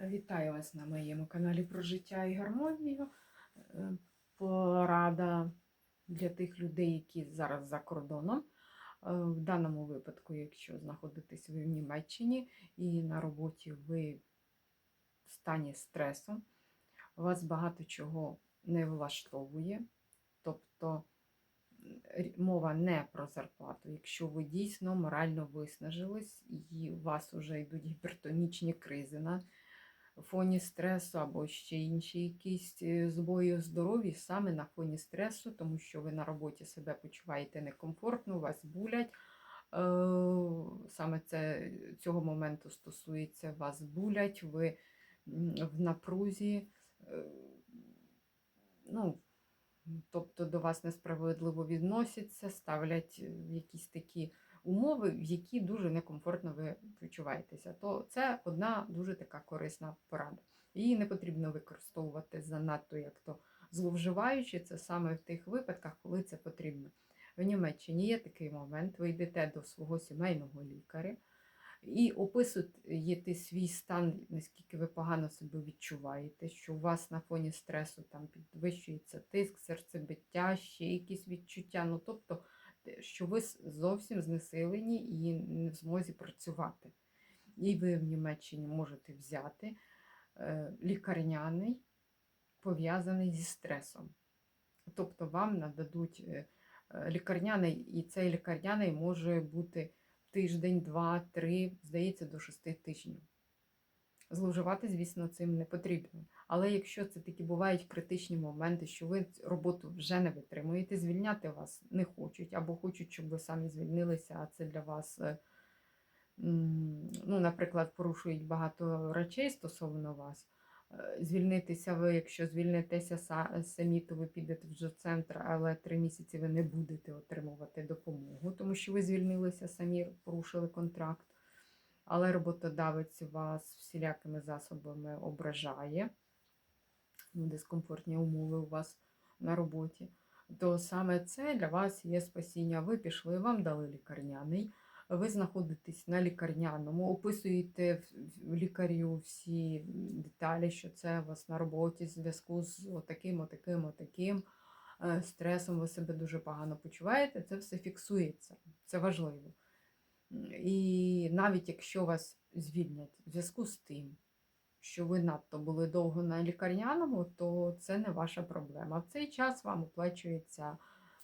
Вітаю вас на моєму каналі про життя і гармонію. Е, Порада для тих людей, які зараз за кордоном. Е, В даному випадку, якщо знаходитесь ви в Німеччині і на роботі ви в стані стресу, вас багато чого не влаштовує. Тобто мова не про зарплату. Якщо ви дійсно морально виснажились і у вас вже йдуть гіпертонічні кризи на фоні стресу або ще інші якісь е, збої у здоров'ї саме на фоні стресу, тому що ви на роботі себе почуваєте некомфортно, вас булять. Е, Саме це цього моменту стосується вас булять, ви в напрузі. е, Ну, тобто до вас несправедливо відносяться, ставлять якісь такі умови, в які дуже некомфортно ви почуваєтеся, то це одна дуже така корисна порада. Її не потрібно використовувати занадто як то зловживаючи, це саме в тих випадках, коли це потрібно. В Німеччині є такий момент, ви йдете до свого сімейного лікаря і описуєте свій стан, наскільки ви погано себе відчуваєте, що у вас на фоні стресу там підвищується тиск, серцебиття, ще якісь відчуття. Ну, тобто, що ви зовсім знесилені і не в змозі працювати. І ви в Німеччині можете взяти е, лікарняний, пов'язаний зі стресом. Тобто вам нададуть е, е, лікарняний, і цей лікарняний може бути тиждень, два, три, здається, до шести тижнів. Зловживати, звісно, цим не потрібно. Але якщо це такі бувають критичні моменти, що ви роботу вже не витримуєте, звільняти вас не хочуть, або хочуть, щоб ви самі звільнилися, а це для вас, е, ну, наприклад, порушують багато речей стосовно вас. Е, Звільнитися ви, якщо звільнитеся са- самі, то ви підете в джоб-центр, але три місяці ви не будете отримувати допомогу, тому що ви звільнилися самі, порушили контракт. Але роботодавець вас всілякими засобами ображає, ну, дискомфортні умови у вас на роботі, то саме це для вас є спасіння. Ви пішли, вам дали лікарняний, ви знаходитесь на лікарняному, описуєте лікарю всі деталі, що це у вас на роботі в зв'язку з отаким, отаким, отаким е, стресом, ви себе дуже погано почуваєте, це все фіксується. Це важливо. І навіть якщо вас звільнять в зв'язку з тим, що ви надто були довго на лікарняному, то це не ваша проблема. В цей час вам оплачується,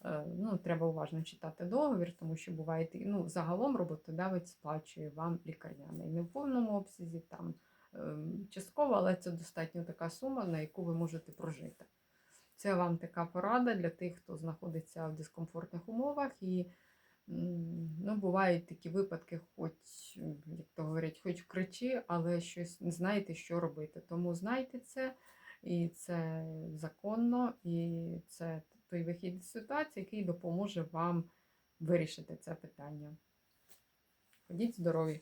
е, ну, треба уважно читати договір, тому що буває, ну, загалом роботодавець сплачує вам лікарняний. Не в повному обсязі, там ем, частково, але це достатньо така сума, на яку ви можете прожити. Це вам така порада для тих, хто знаходиться в дискомфортних умовах і Ну, бувають такі випадки, хоч, як то говорять, хоч кричи, але щось не знаєте, що робити. Тому знайте це, і це законно, і це той вихід з ситуації, який допоможе вам вирішити це питання. Ходіть здорові!